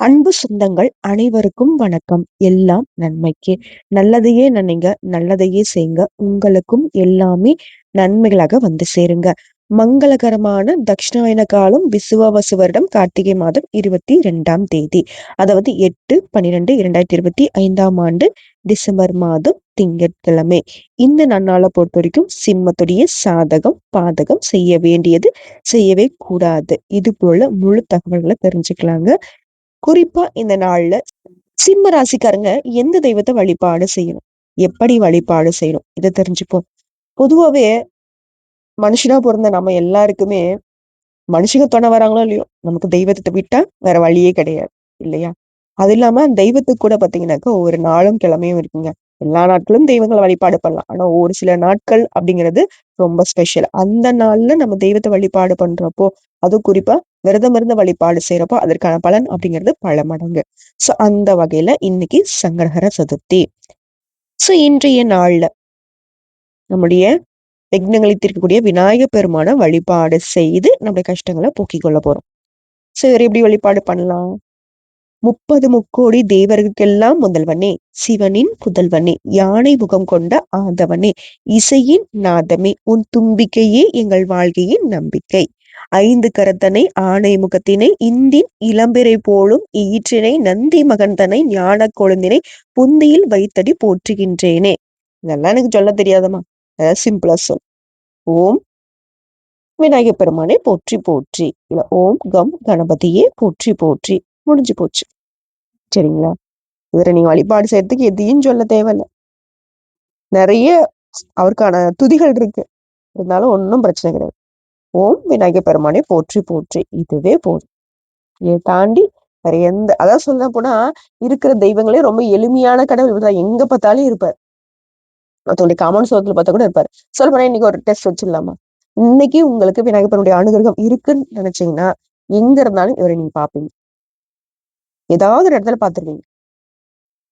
அன்பு சொந்தங்கள் அனைவருக்கும் வணக்கம். எல்லாம் நன்மைக்கு. நல்லதையே நினைங்க நல்லதையே செய்யுங்க உங்களுக்கும் எல்லாமே நன்மைகளாக வந்து சேருங்க. மங்களகரமான தட்சிணாயன காலம் விசுவாவசு வருடம் கார்த்திகை மாதம் இருபத்தி ரெண்டாம் தேதி. அதாவது எட்டு பன்னிரெண்டு இரண்டாயிரத்தி இருபத்தி ஐந்தாம் ஆண்டு டிசம்பர் மாதம் திங்கட்கிழமை. இந்த நன்னாளை பொறுத்த வரைக்கும் சிம்மத்துடைய சாதகம் பாதகம் செய்ய வேண்டியது செய்யவே கூடாது. இது போல முழு தகவல்களை தெரிஞ்சுக்கலாங்க. குறிப்பா இந்த நாள்ல சிம்ம ராசிக்காரங்க எந்த தெய்வத்தை வழிபாடு செய்யணும்? எப்படி வழிபாடு செய்யணும்? இதை தெரிஞ்சுப்போம். பொதுவாவே மனுஷனா பிறந்த நம்ம எல்லாருக்குமே மனுஷங்க துணை வராங்களோ இல்லையோ நமக்கு தெய்வத்தை விட்டா வேற வழியே கிடையாது இல்லையா? அது இல்லாம தெய்வத்துக்கு கூட பாத்தீங்கன்னாக்கா ஒவ்வொரு நாளும் கிழமையும் இருக்குங்க. எல்லா நாட்களும் தெய்வங்களை வழிபாடு பண்ணலாம். ஆனா ஒரு சில நாட்கள் அப்படிங்கிறது ரொம்ப ஸ்பெஷல் அந்த நாள்ல நம்ம தெய்வத்தை வழிபாடு பண்றப்போ அதுவும் குறிப்பா விரதம் இருந்த வழிபாடு செய்யறப்போ அதற்கான பலன் அப்படிங்கிறது பல மடங்கு. சோ அந்த வகையில இன்னைக்கு சங்கரகர சதுர்த்தி. சோ இன்றைய நாள்ல நம்முடைய விக்னங்களை தீர்க்கக்கூடிய விநாயக பெருமான வழிபாடு செய்து நம்முடைய கஷ்டங்களை போக்கிக் கொள்ள போறோம். சோ இவர் எப்படி வழிபாடு பண்ணலாம்? முப்பது முக்கோடி தேவர்களுக்கெல்லாம் முதல்வனே சிவனின் புதல்வனே யானை முகம் கொண்ட ஆதவனே இசையின் நாதமே உன் தும்பிக்கையே எங்கள் வாழ்க்கையின் நம்பிக்கை. ஐந்து கரத்தனை ஆணை முகத்தினை இந்தின் இளம்பிரை போலும் ஈற்றினை நந்தி மகன்தனை ஞான கொழுந்தினை புந்தியில் வைத்தடி போற்றுகின்றேனே. இதெல்லாம் எனக்கு சொல்ல தெரியாதம்மா. அதாவது சிம்பிளா சொல். ஓம் விநாயக பெருமானை போற்றி போற்றி. இல்ல ஓம் கம் கணபதியே போற்றி போற்றி. முடிஞ்சு போச்சு. சரிங்களா? இவரை நீங்க வழிபாடு செய்யறதுக்கு எதையும் சொல்ல தேவையில்ல. நிறைய அவருக்கான துதிகள் இருக்கு. இருந்தாலும் ஒன்றும் பிரச்சனை கிடையாது. ஓம் விநாயக பெருமானை போற்றி போற்றி. இதுவே போதும். இதை தாண்டி வேற எந்த அதான் சொல்ல போனா இருக்கிற தெய்வங்களே ரொம்ப எளிமையான கடவுள். தான் எங்க பார்த்தாலும் இருப்பார். மற்றவங்களுடைய காமன் சோகத்துல பார்த்தா கூட இருப்பாரு. சொல்ல போனா இன்னைக்கு ஒரு டெஸ்ட் வச்சிடலாமா? இன்னைக்கு உங்களுக்கு விநாயகர் பெருமானுடைய அனுகிரகம் இருக்குன்னு நினைச்சீங்கன்னா எங்க இருந்தாலும் இவரை நீங்க பாப்பீங்க ஏதாவது ஒரு இடத்துல பாத்துருவீங்க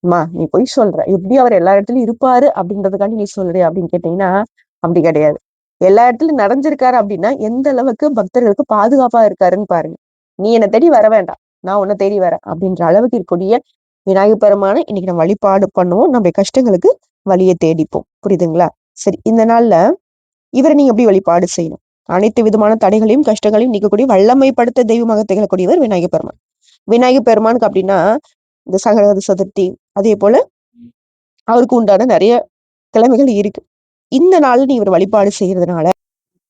அம்மா நீ போய் சொல்ற. எப்படி அவர் எல்லா இடத்துலயும் இருப்பாரு? அப்படின்றதுக்காண்டி நீ சொல்ற அப்படின்னு கேட்டீங்கன்னா அப்படி கிடையாது. எல்லா இடத்துலயும் நிறைஞ்சிருக்காரு அப்படின்னா எந்த அளவுக்கு பக்தர்களுக்கு பாதுகாப்பா இருக்காருன்னு பாருங்க. நீ என்னை தேடி வர வேண்டாம். நான் உன்னை தேடி வரேன் அப்படின்ற அளவுக்கு இருக்கக்கூடிய விநாயகர் பெருமான இன்னைக்கு நம்ம வழிபாடு பண்ணுவோம். நம்முடைய கஷ்டங்களுக்கு வழியை தேடிப்போம். புரியுதுங்களா? சரி இந்த நாள்ல இவரை நீங்க எப்படி வழிபாடு செய்யணும்? அனைத்து விதமான தடைகளையும் கஷ்டங்களையும் நீக்கக்கூடிய வல்லமைப்படுத்த தெய்வமாக திகழக்கூடியவர் விநாயகர் பெருமான். விநாயகர் பெருமானுக்கு அப்படின்னா இந்த சங்கரத சதுர்த்தி அதே போல அவருக்கு உண்டான நிறைய கிழமைகள் இருக்கு. இந்த நாள்ல நீ இவர் வழிபாடு செய்யறதுனால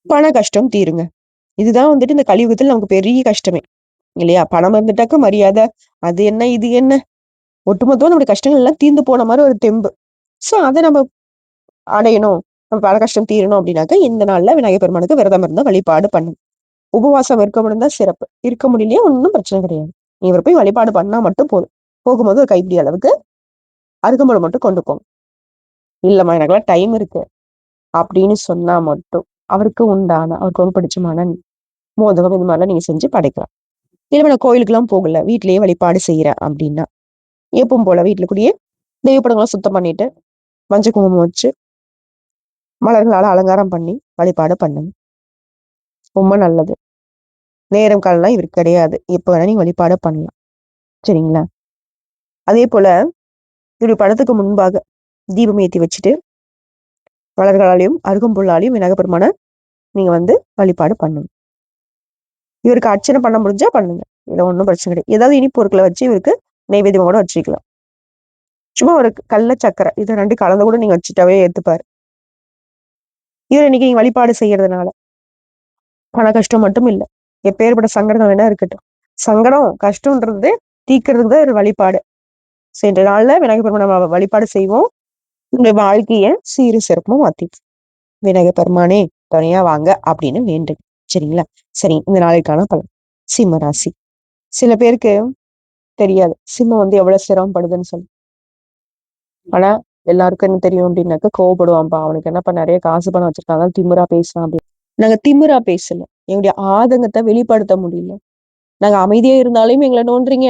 பண கஷ்டம் தீருங்க. இதுதான் வந்துட்டு இந்த கலியுகத்தில் நமக்கு பெரிய கஷ்டமே இல்லையா? பணம் வந்துட்டாக்க மரியாதை அது என்ன இது என்ன? ஒட்டுமொத்தம் நம்முடைய கஷ்டங்கள் எல்லாம் தீர்ந்து போன மாதிரி ஒரு தெம்பு. ஸோ அதை நம்ம அடையணும் நம்ம பல கஷ்டம் தீரணும் அப்படின்னாக்க இந்த நாள்ல விநாயகர் பெருமானுக்கு விரதம் இருந்தால் வழிபாடு பண்ணும். உபவாசம் இருக்க முடிந்தா சிறப்பு. இருக்க முடியலையே ஒன்றும் பிரச்சனை கிடையாது. நீ இவர் போய் வழிபாடு பண்ணா மட்டும் போதும். போகும்போது ஒரு கைப்பிடி அளவுக்கு அருகம்பழம் மட்டும் கொண்டு போங்க. இல்லம்மா எனக்குலாம் டைம் இருக்கு. அப்படின்னு சொன்னா மட்டும் அவருக்கு உண்டான அவருக்கு ரொம்ப பிடிச்சமான மோதகம் இது மாதிரிலாம் நீங்க செஞ்சு படைக்கலாம். இல்லை நான் கோயிலுக்கு போகல வீட்லயே வழிபாடு செய்யறேன் அப்படின்னா எப்பவும் போல வீட்டுல கூடயே தெய்வப்படங்களை சுத்தம் பண்ணிட்டு மஞ்சள் குங்குமம் வச்சு மலர்களால் அலங்காரம் பண்ணி வழிபாடு பண்ணுங்க. ரொம்ப நல்லது. நேரம் காலம்லாம் இவருக்கு கிடையாது. எப்போ வேணா நீங்க வழிபாடு பண்ணலாம். சரிங்களா? அதே போல இவருடைய படத்துக்கு முன்பாக தீபம் ஏற்றி வச்சுட்டு மலர்களாலையும் அருகம்புல்லாலையும் விநாயகப்பெருமான நீங்க வந்து வழிபாடு பண்ணுங்க. இவருக்கு அர்ச்சனை பண்ண முடிஞ்சா பண்ணுங்க. இதில் ஒன்றும் பிரச்சனை கிடையாது. ஏதாவது இனிப்பு பொருட்களை வச்சு இவருக்கு நைவேத்தியம் கூட வச்சுக்கலாம். சும்மா ஒரு கல்ல சக்கரை இதை ரெண்டு கலந்து கூட நீங்க வச்சுட்டாவே ஏத்துப்பாரு. இவர் இன்னைக்கு நீங்க வழிபாடு செய்யறதுனால பண கஷ்டம் மட்டும் இல்லை. எப்பேற்பட்ட சங்கடம் வேணா இருக்கட்டும். சங்கடம் கஷ்டம்ன்றது தீக்கிறதுக்கு தான் ஒரு வழிபாடு. சென்ற நாள்ல விநாயகர் நம்ம வழிபாடு செய்வோம். உங்களுடைய வாழ்க்கைய சீரு சிறப்பும் மாத்தி. விநாயகர் பெருமானே துணையா வாங்க அப்படின்னு வேண்டு சரிங்களா? சரி இந்த நாளைக்கான பலன். சிம்ம ராசி. சில பேருக்கு தெரியாது. சிம்மம் வந்து எவ்வளவு சிரமப்படுதுன்னு சொல்லி. ஆனா எல்லாருக்கும் என்ன தெரியும் அப்படின்னாக்க கோவப்படுவான்ப்பா. அவனுக்கு என்னப்பா நிறைய காசு பணம் வச்சிருக்காங்க திமுறா பேசுறான் அப்படின்னு. நாங்க திமுறா பேசல. எங்களுடைய ஆதங்கத்தை வெளிப்படுத்த முடியல. நாங்க அமைதியா இருந்தாலும் எங்களை நோன்றீங்க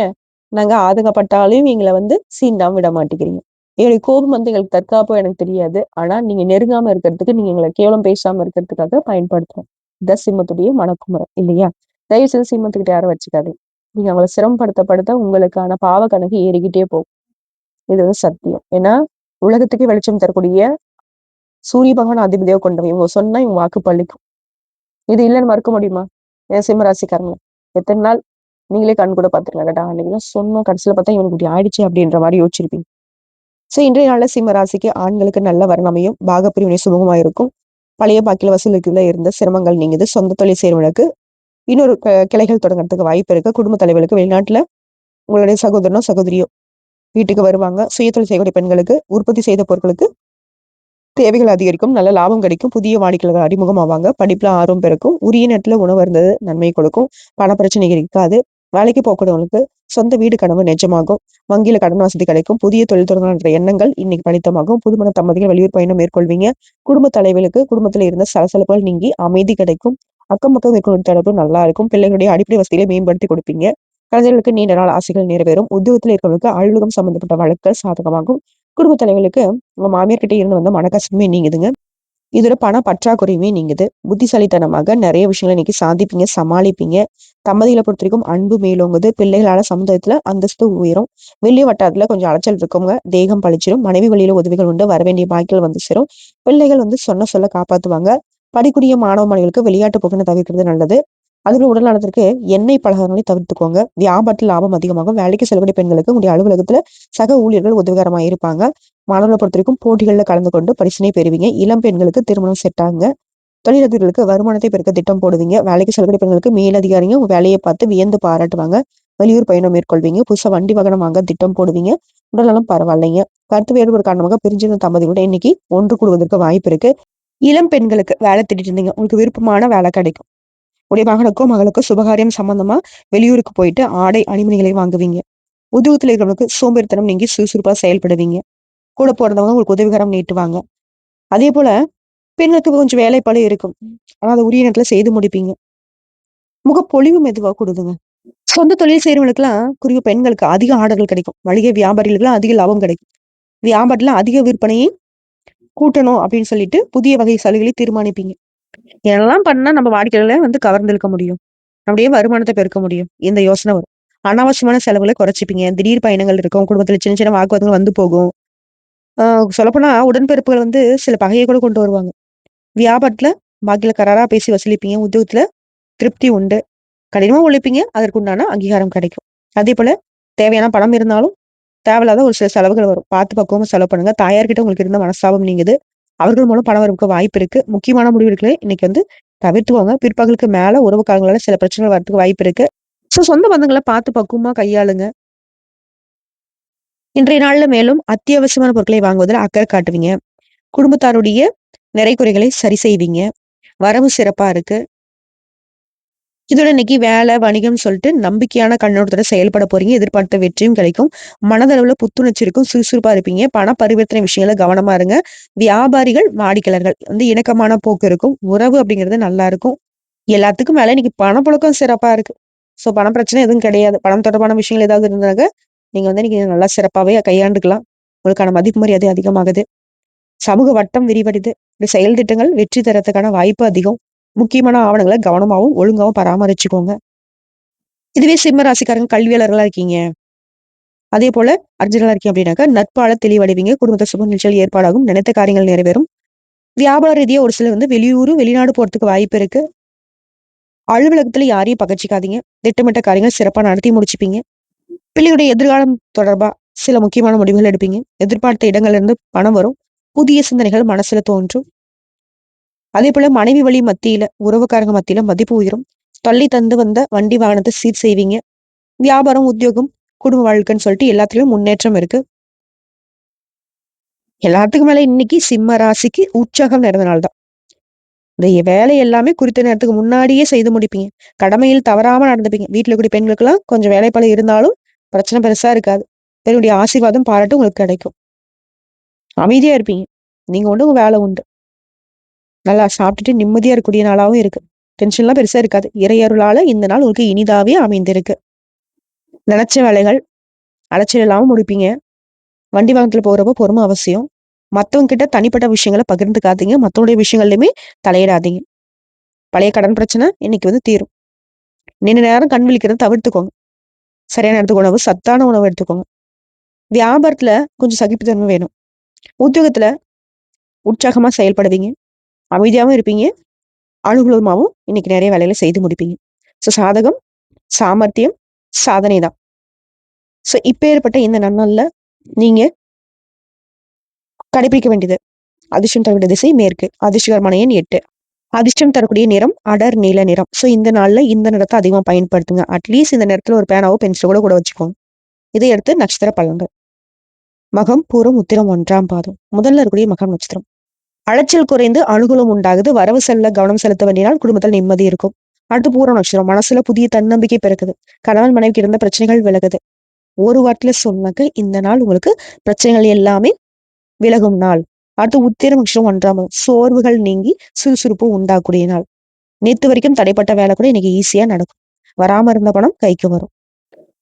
நாங்க ஆதங்கப்பட்டாலையும் எங்களை வந்து சீண்டாம விட மாட்டேங்கிறீங்க. என்னுடைய கோபம் வந்து எங்களுக்கு தற்காப்போ எனக்கு தெரியாது. ஆனா நீங்க நெருங்காம இருக்கிறதுக்கு நீங்க எங்களை கேவலம் பேசாம இருக்கிறதுக்காக பயன்படுத்துறோம் இதான் சிம்மத்துடைய மனக்குமுறை இல்லையா? தயவு செய்து சிம்மத்துக்கிட்ட யாரும் வச்சுக்காது நீங்க அவங்களை சிரமப்படுத்தப்படுத்த உங்களுக்கான பாவ கணக்கு ஏறிக்கிட்டே போகும். இது வந்து சத்தியம். ஏன்னா உலகத்துக்கு வெளிச்சம் தரக்கூடிய சூரிய பகவான் அதிபதியாக கொண்டவங்க இவங்க சொன்னா இவங்க வாக்கு பள்ளிக்கும் இது இல்லைன்னு மறுக்க முடியுமா? ஏன் சிம்மராசிக்காரங்க எத்தனை நாள் நீங்களே கண் கூட பாத்துருக்கடா அன்னைக்கு சொன்னோம். கடைசியில பார்த்தா இவனுக்கு இப்படி ஆயிடுச்சு அப்படின்ற மாதிரி யோசிச்சிருப்பீங்க. ஸோ இன்றைய நாளில் சிம்ம ராசிக்கு ஆண்களுக்கு நல்ல வரணமையும் பாகப்பிரிவினை சுமூகமாக இருக்கும் பழைய பாக்கில வசூலுக்குள்ள இருந்த சிரமங்கள் நீங்குது. சொந்த தொழில் செய்வர்களுக்கு இன்னொரு கிளைகள் தொடங்குறதுக்கு வாய்ப்பு இருக்கு. குடும்ப தலைவர்களுக்கு வெளிநாட்டில் உங்களுடைய சகோதரனோ சகோதரியோ வீட்டுக்கு வருவாங்க. சுயதொழில் செய்யக்கூடிய பெண்களுக்கு உற்பத்தி செய்த பொருட்களுக்கு தேவைகள் அதிகரிக்கும். நல்ல லாபம் கிடைக்கும். புதிய வாடிக்கையாளர்கள் அறிமுகம் ஆவாங்க படிப்புல ஆர்வம் பெருக்கும் உரிய நேரத்தில் உணவு இருந்தது நன்மை கொடுக்கும். பண பிரச்சனை இருக்காது. வேலைக்கு போகக்கூடியவங்களுக்கு சொந்த வீடு கனவு நிஜமாகும். வங்கியில கடன் வசதி கிடைக்கும். புதிய தொழில் தொடங்குகின்ற எண்ணங்கள் இன்னைக்கு பலித்தமாகும். புதுமண தம்பதிகள் வெளியூர் பயணம் மேற்கொள்வீங்க. குடும்ப தலைவர்களுக்கு குடும்பத்துல இருந்த சலசலப்புகள் நீங்கி அமைதி கிடைக்கும். அக்கம் பக்கம் மேற்கொள்ளும் தொடர்பு நல்லா இருக்கும். பிள்ளைகளுடைய அடிப்படை வசதிகளை மேம்படுத்தி கொடுப்பீங்க. கலைஞர்களுக்கு நீண்ட நாள் ஆசைகள் நிறைவேறும். உத்தியோகத்தில் இருக்கிறவங்களுக்கு அலுவலகம் சம்பந்தப்பட்ட வழக்குகள் சாதகமாகும். குடும்ப தலைவர்களுக்கு உங்க மாமியார் கிட்ட இருந்து வந்த மனக்கஷ்டமே நீங்குதுங்க. இதோட பண பற்றாக்குறையுமே நீங்குது. புத்திசாலித்தனமாக நிறைய விஷயங்களை இன்னைக்கு சாதிப்பீங்க சமாளிப்பீங்க. தம்பதிகளை பொறுத்த வரைக்கும் அன்பு மேலோங்குது. பிள்ளைகளால சமுதாயத்துல அந்தஸ்து உயரும். வெளி வட்டாரத்துல கொஞ்சம் அலைச்சல் இருக்கவங்க தேகம் பழிச்சிடும் மனைவி வழியில உதவிகள் உண்டு. வர வேண்டிய வந்து சேரும். பிள்ளைகள் வந்து சொன்ன சொல்ல காப்பாத்துவாங்க. படிக்குரிய மாணவ மாணவிகளுக்கு விளையாட்டு போக்குன்னு தவிர்க்கிறது நல்லது. அதுல உடல் நலத்திற்கு எண்ணெய் பலகாரங்களை தவிர்த்துக்கோங்க. வியாபாரத்தில் லாபம் அதிகமாகும். வேலைக்கு செல்லக்கூடிய பெண்களுக்கு உங்களுடைய அலுவலகத்துல சக ஊழியர்கள் உதவிகரமாக இருப்பாங்க. மாணவர்களை பொறுத்த வரைக்கும் போட்டிகளில் கலந்து கொண்டு பரிசனை பெறுவீங்க. இளம் பெண்களுக்கு திருமணம் செட்டாங்க தொழிலதிபர்களுக்கு வருமானத்தை பெருக்க திட்டம் போடுவீங்க. வேலைக்கு செல்லக்கூடிய பெண்களுக்கு மேலதிகாரிங்க உங்க வேலையை பார்த்து வியந்து பாராட்டுவாங்க. வெளியூர் பயணம் மேற்கொள்வீங்க. புதுசா வண்டி வாகனம் வாங்க திட்டம் போடுவீங்க. உடல்நலம் பரவாயில்லைங்க. கருத்து வேறுபாடு காரணமாக பிரிஞ்சிருந்த தம்பதியோட இன்னைக்கு ஒன்று கூடுவதற்கு வாய்ப்பு இருக்கு. இளம் பெண்களுக்கு வேலை திட்டிட்டு இருந்தீங்க. உங்களுக்கு விருப்பமான வேலை கிடைக்கும். உடைய மகனுக்கோ மகளுக்கோ சுபகாரியம் சம்பந்தமா வெளியூருக்கு போயிட்டு ஆடை அணிமணிகளை வாங்குவீங்க. உத்தியோகத்தில் இருக்கிறவங்களுக்கு சோம்பேறித்தனம் நீங்கி சுறுசுறுப்பா செயல்படுவீங்க. கூட போறதவங்க உங்களுக்கு உதவிகரம் நீட்டுவாங்க. அதே போல பெண்களுக்கு கொஞ்சம் வேலைப்பாடு இருக்கும். ஆனா அதை உரிய நேரத்துல செய்து முடிப்பீங்க. முகப்பொழிவு மெதுவா கொடுதுங்க. சொந்த தொழில் செய்கிறவங்களுக்குலாம் எல்லாம் குறிப்பா பெண்களுக்கு அதிக ஆர்டர்கள் கிடைக்கும். மளிகை வியாபாரிகளுக்குலாம் அதிக லாபம் கிடைக்கும். வியாபாரத்துல அதிக விற்பனையை கூட்டணும் அப்படின்னு சொல்லிட்டு புதிய வகை சலுகைகளை தீர்மானிப்பீங்க. என்னெல்லாம் பண்ணா நம்ம வாடிக்கையாளர்களை வந்து கவர்ந்திருக்க முடியும். நம்முடைய வருமானத்தை பெருக்க முடியும். இந்த யோசனை வரும். அனாவசியமான செலவுகளை குறைச்சிப்பீங்க. திடீர் பயணங்கள் இருக்கும். குடும்பத்துல சின்ன சின்ன வாக்குவாதங்கள் வந்து போகும். ஆஹ் சொல்லப்போனா உடன்பிறப்புகள் வந்து சில பகையை கூட கொண்டு வருவாங்க. வியாபாரத்துல பாக்கியில கராரா பேசி வசூலிப்பீங்க. உத்தியோகத்துல திருப்தி உண்டு. கடினமா உழைப்பீங்க. அதற்கு உண்டான அங்கீகாரம் கிடைக்கும். அதே போல தேவையான பணம் இருந்தாலும் தேவையில்லாத ஒரு சில செலவுகள் வரும். பார்த்து பக்குவமா செலவு பண்ணுங்க. தாயார்கிட்ட உங்களுக்கு இருந்த மனஸ்தாபம் நீங்குது. அவர்கள் மூலம் பணம் வரவுக்கு வாய்ப்பு இருக்கு. முக்கியமான முடிவுகளை இன்னைக்கு வந்து தவிர்த்துவாங்க பிற்பகலுக்கு மேல உறவுக்காரங்களால சில பிரச்சனைகள் வரதுக்கு வாய்ப்பு இருக்கு. சோ சொந்த பந்தங்களை பார்த்து பக்குவமா கையாளுங்க. இன்றைய நாள்ல மேலும் அத்தியாவசியமான பொருட்களை வாங்குவதில் அக்கறை காட்டுவீங்க. குடும்பத்தாருடைய நிறை குறைகளை சரி செய்வீங்க. வரவு சிறப்பா இருக்கு. இதோட இன்னைக்கு வேலை வணிகம் சொல்லிட்டு நம்பிக்கையான கண்ணோட்டத்தோட செயல்பட போறீங்க. எதிர்பார்த்த வெற்றியும் கிடைக்கும். மனதளவுல புத்துணர்ச்சி இருக்கும் சுறுசுறுப்பா இருப்பீங்க. பண பரிவர்த்தனை விஷயங்கள கவனமா இருங்க. வியாபாரிகள் வாடிக்கையாளர்கள். வந்து இணக்கமான போக்கு இருக்கும். உறவு அப்படிங்கிறது நல்லா இருக்கும். எல்லாத்துக்கும் மேல இன்னைக்கு பணப்புழக்கம் சிறப்பா இருக்கு. சோ பண பிரச்சனை எதுவும் கிடையாது. பணம் தொடர்பான விஷயங்கள் ஏதாவது இருந்தாங்க. நீங்க வந்து இன்னைக்கு நல்லா சிறப்பாவே கையாண்டுக்கலாம். உங்களுக்கான மதிப்பு மரியாதை அதிகமாகுது. சமூக வட்டம் விரிவடைது. இந்த செயல் திட்டங்கள் வெற்றி தரத்துக்கான வாய்ப்பு அதிகம். முக்கியமான ஆவணங்களை கவனமாகவும் ஒழுங்காகவும் பராமரிச்சுக்கோங்க. இதுவே சிம்ம ராசிக்காரங்க கல்வியாளர்களா இருக்கீங்க. அதே போல அர்ஜுனலா இருக்கீங்க அப்படின்னாக்கா நட்பால தெளிவடைவீங்க. குடும்பத்தை சுப நிகழ்ச்சிகள் ஏற்பாடாகும். நினைத்த காரியங்கள் நிறைவேறும். வியாபார ரீதியா ஒரு சிலர் வந்து வெளியூர் வெளிநாடு போறதுக்கு வாய்ப்பு இருக்கு. அலுவலகத்துல யாரையும் பகச்சிக்காதீங்க திட்டமிட்ட காரியங்கள் சிறப்பா நடத்தி முடிச்சுப்பீங்க. பிள்ளையுடைய எதிர்காலம் தொடர்பா சில முக்கியமான முடிவுகள் எடுப்பீங்க. எதிர்பார்த்த இடங்கள்ல இருந்து பணம் வரும். புதிய சிந்தனைகள் மனசுல தோன்றும். அதே போல மனைவி வழி மத்தியில உறவுக்காரங்க மத்தியில மதிப்பு உயரும். தள்ளி தந்து வந்த வண்டி வாகனத்தை சீர் செய்வீங்க. வியாபாரம் உத்தியோகம் குடும்ப வாழ்க்கைன்னு சொல்லிட்டு எல்லாத்துலயும் முன்னேற்றம் இருக்கு. எல்லாத்துக்கும் மேல இன்னைக்கு சிம்ம ராசிக்கு உற்சாகம் நிறைந்த நாள் தான். இந்த வேலை எல்லாமே குறித்த நேரத்துக்கு முன்னாடியே செய்து முடிப்பீங்க. கடமையில் தவறாம நடந்துப்பீங்க. வீட்டுல கூடிய பெண்களுக்கு எல்லாம் கொஞ்சம் வேலைப்பாடு இருந்தாலும் பிரச்சனை பெருசா இருக்காது. பெருடைய ஆசீர்வாதம் பாராட்டு உங்களுக்கு கிடைக்கும். அமைதியாக இருப்பீங்க. நீங்கள் உண்டு உங்கள் வேலை உண்டு. நல்லா சாப்பிட்டுட்டு நிம்மதியாக இருக்கக்கூடிய நாளாகவும் இருக்குது டென்ஷன்லாம் பெருசாக இருக்காது. இறையருளால் இந்த நாள் உங்களுக்கு இனிதாவே அமைந்திருக்கு. நினைச்ச வேலைகள் அலைச்சல் இல்லாமல் முடிப்பீங்க. வண்டி வாகனத்தில் போகிறப்போ பொறுமை அவசியம். மற்றவங்க கிட்ட தனிப்பட்ட விஷயங்களை பகிர்ந்துக்காதீங்க. மற்றவங்களுடைய விஷயங்கள்லையுமே தலையிடாதீங்க. பழைய கடன் பிரச்சனை இன்னைக்கு வந்து தீரும். நின்று நேரம் கண் விழிக்கிறத தவிர்த்துக்கோங்க. சரியான நேரத்துக்கு உணவு சத்தான உணவு எடுத்துக்கோங்க. வியாபாரத்தில் கொஞ்சம் சகிப்புத்தன்மை வேணும். உத்தியோகத்துல உற்சாகமா செயல்படுவீங்க. அமைதியாகவும் இருப்பீங்க. அனுகூலமாகவும் இன்னைக்கு நிறைய வேலைகளை செய்து முடிப்பீங்க. ஸோ சாதகம் சாமர்த்தியம் சாதனை தான். ஸோ இப்பேற்பட்ட இந்த நன்னாள்ல நீங்க கடைபிடிக்க வேண்டியது அதிர்ஷ்டம் தரக்கூடிய திசை மேற்கு அதிர்ஷ்டகரமான எண் எட்டு. அதிர்ஷ்டம் தரக்கூடிய நிறம் அடர் நீல நிறம். ஸோ இந்த நாள்ல இந்த நிறத்தை அதிகமாக பயன்படுத்துங்க. அட்லீஸ்ட் இந்த நேரத்தில் ஒரு பேனாவோ பென்சிலோ கூட கூட வச்சுக்கோங்க. இதை எடுத்து நட்சத்திர பலன்கள். மகம் பூரம் உத்திரம் ஒன்றாம் பாதம். முதல்ல இருக்கக்கூடிய மகம் நட்சத்திரம். அலைச்சல் குறைந்து அனுகூலம் உண்டாகுது. வரவு செல்ல கவனம் செலுத்த வேண்டினால் குடும்பத்தில் நிம்மதி இருக்கும். அடுத்து பூர நட்சத்திரம். மனசுல புதிய தன்னம்பிக்கை பிறக்குது. கணவன் மனைவிக்கு இருந்த பிரச்சனைகள் விலகுது. ஒரு வாரத்துல சொன்னாக்க இந்த நாள் உங்களுக்கு பிரச்சனைகள் எல்லாமே விலகும் நாள். அடுத்து உத்திரம் நட்சத்திரம் ஒன்றாம் சோர்வுகள் நீங்கி சுறுசுறுப்பு உண்டாகக்கூடிய நாள். நேத்து வரைக்கும் தடைப்பட்ட வேலை கூட இன்னைக்கு ஈஸியா நடக்கும். வராம இருந்த பணம் கைக்கு வரும்.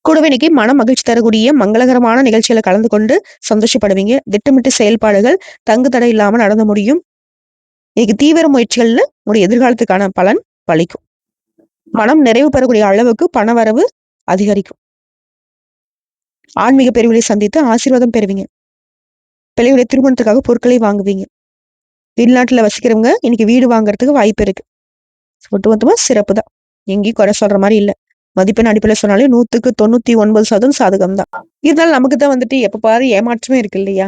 கூடவே இன்னைக்கு மன மகிழ்ச்சி தரக்கூடிய மங்களகரமான நிகழ்ச்சிகளை கலந்து கொண்டு சந்தோஷப்படுவீங்க. திட்டமிட்டு செயல்பாடுகள் தங்கு தடை இல்லாம நடந்து முடியும். இன்னைக்கு தீவிர முயற்சிகள்ல உங்களுடைய எதிர்காலத்துக்கான பலன் பலிக்கும். மனம் நிறைவு பெறக்கூடிய அளவுக்கு பண வரவு அதிகரிக்கும். ஆன்மீக பிரிவுகளை சந்தித்து ஆசீர்வாதம் பெறுவீங்க. பிள்ளைகளுடைய திருமணத்துக்காக பொருட்களை வாங்குவீங்க. வெளிநாட்டுல வசிக்கிறவங்க இன்னைக்கு வீடு வாங்குறதுக்கு வாய்ப்பு இருக்கு. ஒட்டுமொத்தமா சிறப்பு தான் எங்கேயும் குறை சொல்ற மாதிரி இல்லை. மதிப்பெண் அடிப்படையில் சொன்னாலே நூத்துக்கு தொண்ணூத்தி ஒன்பது சதவீதம் சாதகம் தான் இருந்தாலும் நமக்கு தான் வந்துட்டு எப்ப பாரு ஏமாற்றமே இருக்கு இல்லையா?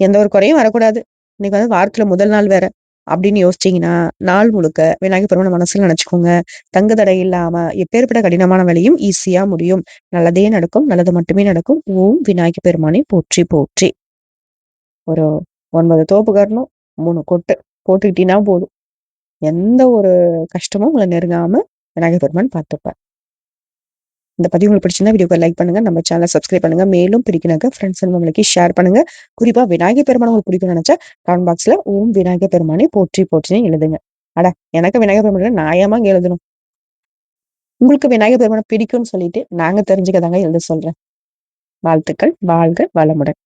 எந்த ஒரு குறையும் வரக்கூடாது. இன்னைக்கு வந்து வாரத்துல முதல் நாள் வேற. அப்படின்னு யோசிச்சீங்கன்னா நாள் முழுக்க விநாயகர் பெருமான மனசுல நினைச்சுக்கோங்க. தங்க தடை இல்லாம எப்பேற்பட்ட கடினமான வேலையும் ஈஸியா முடியும். நல்லதே நடக்கும். நல்லது மட்டுமே நடக்கும். ஓம் விநாயகர் பெருமானை போற்றி போற்றி. ஒரு ஒன்பது தோப்புக்காரனும் மூணு கொட்டு. போட்டுக்கிட்டீங்கன்னா போதும். எந்த ஒரு கஷ்டமும் உங்களை நெருங்காம விநாயகர் பெருமான் பார்த்துப்பார். இந்த பதிவு உங்களுக்கு பிடிச்சிருந்தா வீடியோக்கு லைக் பண்ணுங்க நம்ம சேனலை சப்ஸ்கிரைப் பண்ணுங்க. மேலும் பிடிக்கினாக்க ஃப்ரெண்ட்ஸ் உங்களுக்கு ஷேர் பண்ணுங்க. குறிப்பா விநாயகர் பெருமான் உங்களுக்கு பிடிக்கும் நினைச்சா கமெண்ட் பாக்ஸ்ல ஓம் விநாயகர் பெருமானை போற்றி போற்றினே எழுதுங்க. அட எனக்கு விநாயகர் பெருமான் நியாயமா எழுதணும்? உங்களுக்கு விநாயகர் பெருமானை பிடிக்கும்னு சொல்லிட்டு நாங்க தெரிஞ்சுக்கதாங்க எழுத சொல்றேன். வாழ்த்துக்கள் வாழ்க வளமுடன்.